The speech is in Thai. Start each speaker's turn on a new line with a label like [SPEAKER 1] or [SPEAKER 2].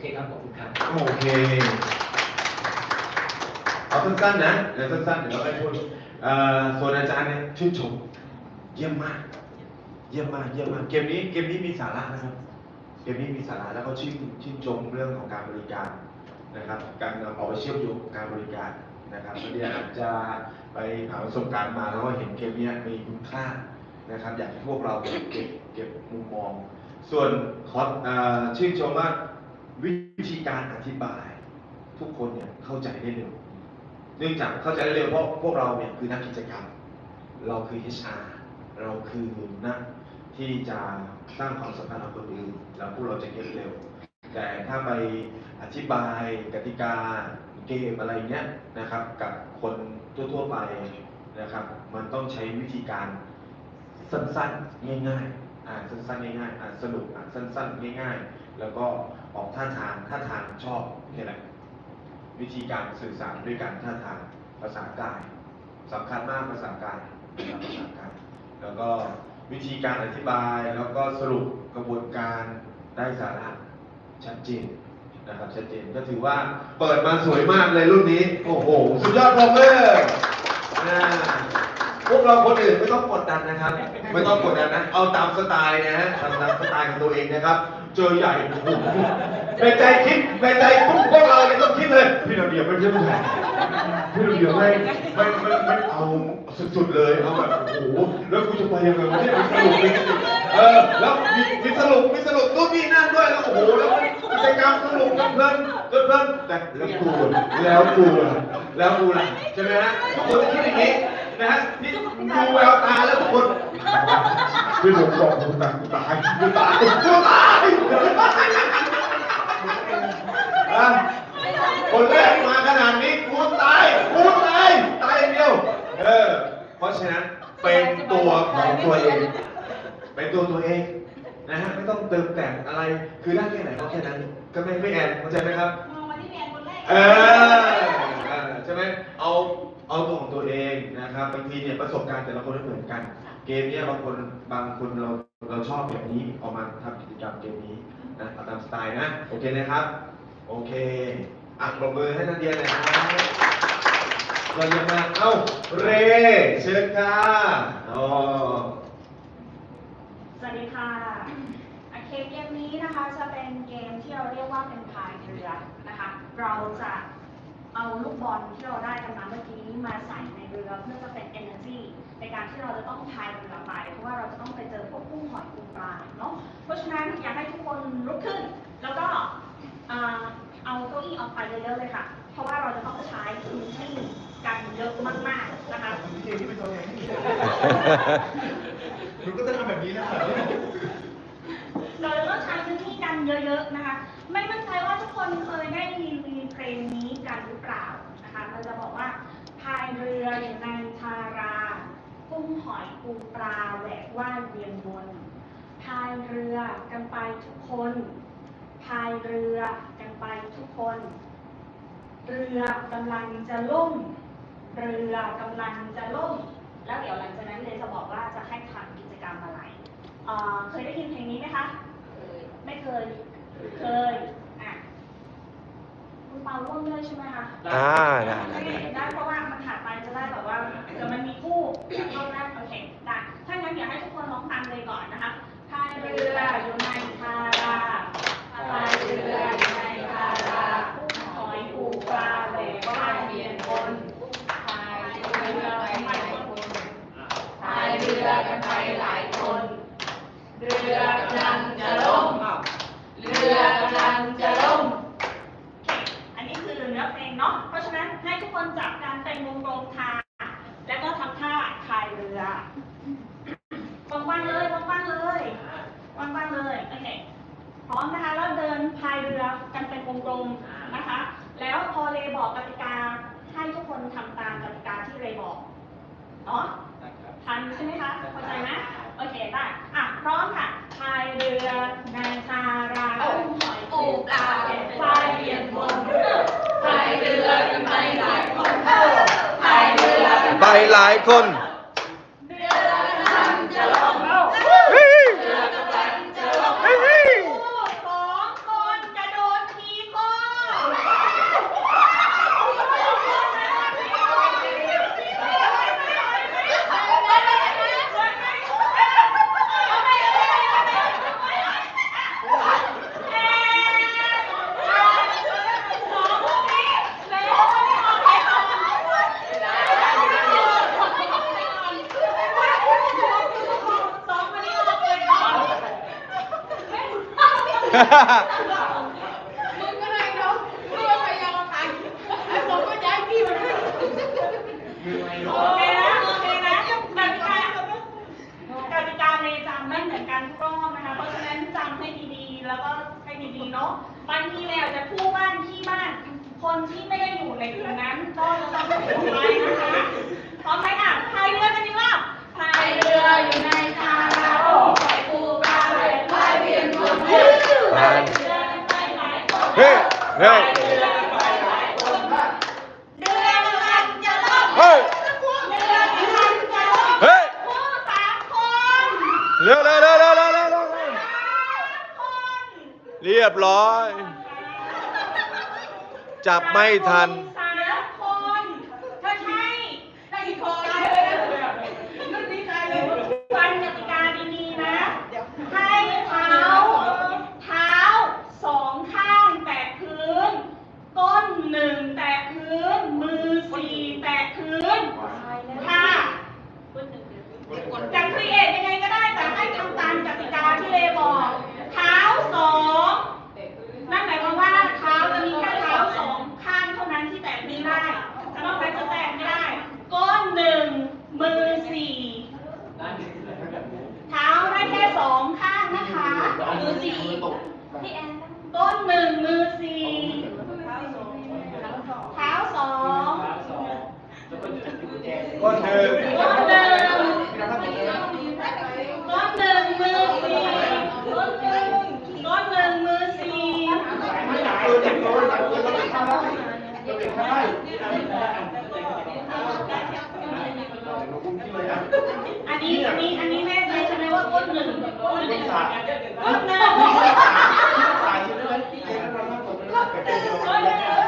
[SPEAKER 1] เคครับขอบคุณครับ
[SPEAKER 2] โอเคเอาสั้นๆนะเดี๋ยวสั้นๆเดี๋ยวเราไปพูดเอ่อส่วนอาจารย์เนี่ยชื่นชมเยี่ยมมาก เยี่ยมมากเยี่ยมมากเกมนี้เกมนี้มีสาระนะครับ เกมนี้มีสาระแล้วก็ชื่นชื่นชมเรื่องของการบริการนะครับ การเอาไปเชื่อมโยงกับการบริการนะครับแล้วเนี่อาจจะไปหาประสบการณ์มาแล้วก็เห็นเกมนี้มีคุณค่านะครับ อยากให้พวกเราเก็บเก็บมุมมอง ส่วนขอเอ่อชื่นชมว่า วิธีการอธิบาย ทุกคนเนี่ยเข้าใจได้เร็ว เนื่องจากเข้าใจได้เร็วเพราะพวกเราเนี่ยคือนักกิจกรรม เราคือ HR เราคือนักที่จะสร้างความสัมพันธ์กับคนอื่นแล้วพวกเราจะเก็ตเร็ว แต่ถ้าไปอธิบายกติกาเกมอะไรเงี้ยนะครับกับคนทั่วๆไปนะครับ มันต้องใช้วิธีการสั้นๆง่ายๆอ่าสั้นๆง่ายๆอ่าสนุกอ่าสั้นๆง่ายๆ แล้วก็ออกท่าทางท่าทางชอบนี่แหละวิธีการสื่อสารด้วยการท่าทางภาษากายสำคัญมากภาษากายนะครับภาษากายแล้วก็วิธีการอธิบายแล้วก็สรุปกระบวนการได้สาระชัดเจนนะครับชัดเจนก็ถือว่าเปิดมาสวยมากเลยรุ่นนี้ โอ้โห สุดยอดปรบมืออ่าพวกเราคนอื่นไม่ต้องกดดันนะครับ ไม่ต้องกดดันนะ เอาตามสไตล์นะฮะทำตามสไตล์ของตัวเองนะครับ เจอใหญ่โอ้โหในใจคิดในใจพวกพวกเราเนี่ยต้องคิดเลยพี่เราเดียวไม่ใช่ผู้ชายพี่เราเดียวไม่ไม่ไม่ไม่เอาสุดๆเลยเอาแบบโอ้โหแล้วกูจะไปยังไงวะเนี่ยมีสรุปมีสรุปเออแล้วมีมีสรุปมีสรุปนู่นนี่นั่นด้วยแล้วโอ้โหแล้วกิจกรรมสนุกเพลินเพลินเพลินแต่แล้วกูล่ะแล้วกูล่ะแล้วกูล่ะใช่ไหมฮะทุกคนต้องคิดอย่างนี้ นะฮะนี่ดูแววตาแล้วทุกคนพี่หนุ่มบอกกูตายกูตายกูตายกูตายอะคนแรกมาขนาดนี้กูตายกูตายตายอย่างเดียวเออเพราะฉะนั้นเป็นตัวของตัวเอง เป็นตัวตัวเองนะฮะไม่ต้องเติมแต่งอะไรคือได้แค่ไหนก็แค่นั้น ก็ไม่ไม่แอนเข้าใจไหมครับ
[SPEAKER 3] มองมาที่แมนคนแรก
[SPEAKER 2] เออ ช่ไหมเอาเอาตัวของตัวเองนะครับบางทีเนี่ยประสบการณ์แต่ละคนไม่เหมือนกัน เกมเนี่ยบางคนบางคนเราเราชอบแบบนี้ออกมาทำกิจกรรมเกมนี้นะเอาตามสไตล์นะโอเคนะครับ โอเคอะปรบมือให้นักเรียนหน่อยครับเรายังมาเอ้าเรเชิญค่ะอ๋อ
[SPEAKER 3] สวัสดีค่ะโอเคเกมนี้นะคะจะเป็นเกมที่เราเรียกว่าเป็นพายเรือนะคะ เราจะ เอาลูกบอลที่เราได้กันมาเมื่อกี้นี้มาใส่ในเรือเพื่อจะเป็น energy ในการที่เราจะต้องพายเรือไป เพราะว่าเราจะต้องไปเจอพวกกุ้งหอยปูปลาเนาะเพราะฉะนั้นอยากให้ทุกคนลุกขึ้น แล้วก็อ่าเอาเก้าอี้ออกไปเยอะๆเลยค่ะ เพราะว่าเราจะต้องใช้พื้นที่กันเยอะมากๆนะคะ
[SPEAKER 4] เกมที่เป็นตัวเองหนูก็จะทำแบบนี้นะครับ
[SPEAKER 3] เราจะต้องใช้พื้นที่กันเยอะๆนะคะ เรืออยู่ในทารา กุ้งหอยปูปลาแหวกว่ายเวียนวนพายเรือกันไปทุกคนพายเรือกันไปทุกคน เรือกำลังจะล่ม เรือกำลังจะล่ม แล้วเดี๋ยวหลังจากนั้นเลยจะบอกว่าจะให้ทำกิจกรรมอะไรเอ่อเคยได้ยินเพลงนี้ไหมคะไม่เคย เคยอะคุณเปาร่วมด้วยใช่ไหมคะ
[SPEAKER 5] อ่าได้
[SPEAKER 3] ได้ได้เพราะว่ามันถ่ายไปจะได้ แต่มันมีคู่เข้าได้โอเคได้ถ้างั้นอยากให้ทุกคนร้องตามเลยก่อนนะคะพายเรืออยู่ในทาราพายเรืออยู่ในทารากุ้งหอยปูปลาแหวกว่ายเวียนวนพายเรือกันไปคนพายเรือกันไปหลายคน เรือกำลังจะล่ม เรือกำลังจะล่ม อันนี้คือเนื้อเพลงเนาะ เพราะฉะนั้นให้ทุกคนจับกันเป็นวงกลมค่ะ แล้วก็ทำท่าพายเรือว่างๆ เลยว่างๆเลยว่างๆเลยโอเคพร้อมนะคะแล้วเดินพายเรือกันเป็นวงกลมนะคะ แล้วพอเรบอกกติกาให้ทุกคนทำตามกติกาที่เรบอกเนาะทันใช่ไหมคะเข้าใจไหมโอเคได้อะพร้อมค่ะพายเรือในทารากุ้งหอยปูปลาเก็บพายเวียนวนพายเรือกันไปหลายคนพายเรือกัน
[SPEAKER 5] ไปหลายคน
[SPEAKER 3] เรือกำลังจะล่ม
[SPEAKER 5] เฮ้ย
[SPEAKER 3] เรือกำลังจะล่ม
[SPEAKER 5] เฮ้ย
[SPEAKER 3] ผู้สองคนกระโดดที
[SPEAKER 1] มึงก็เลยเนาะมึงก็พยายามมาพังไอ้ผมก็ย้ายพี่มาด้วย
[SPEAKER 4] โอเคนะ โอเคนะกติกากติกาในจำไม่เหมือนกันทุกรอบนะคะ เพราะฉะนั้นจำให้ดีๆ แล้วก็ให้ดีๆเนาะบางทีเนี่ยจะคู่บ้านที่บ้าน คนที่ไม่ได้อยู่ในกลุ่มนั้นก็จะต้องไปนะคะพร้อมไหมอะพายเรือกันดีกว่าพายเรืออยู่ในทางเรา นไปหลาน
[SPEAKER 3] เฮ้ยเฮ้ย
[SPEAKER 4] เรือกันไหลายคนเรือกันจะล่ม
[SPEAKER 3] เฮ้ย
[SPEAKER 4] เรือกันจะล่ม
[SPEAKER 3] เฮ้ย
[SPEAKER 4] คู่สามคน
[SPEAKER 3] เร็วเร็วเร็วเร็วเร็วเร็วเรียบร้อย จับไม่ทัน
[SPEAKER 4] อันนี้อันนี้อันนี้แม่ใจใช่ไหมว่าก้นหนึ่ง
[SPEAKER 3] ก้นหนึ่ง
[SPEAKER 4] ก้นหนึ่งก้นหนึ่งก้นหนึ่ง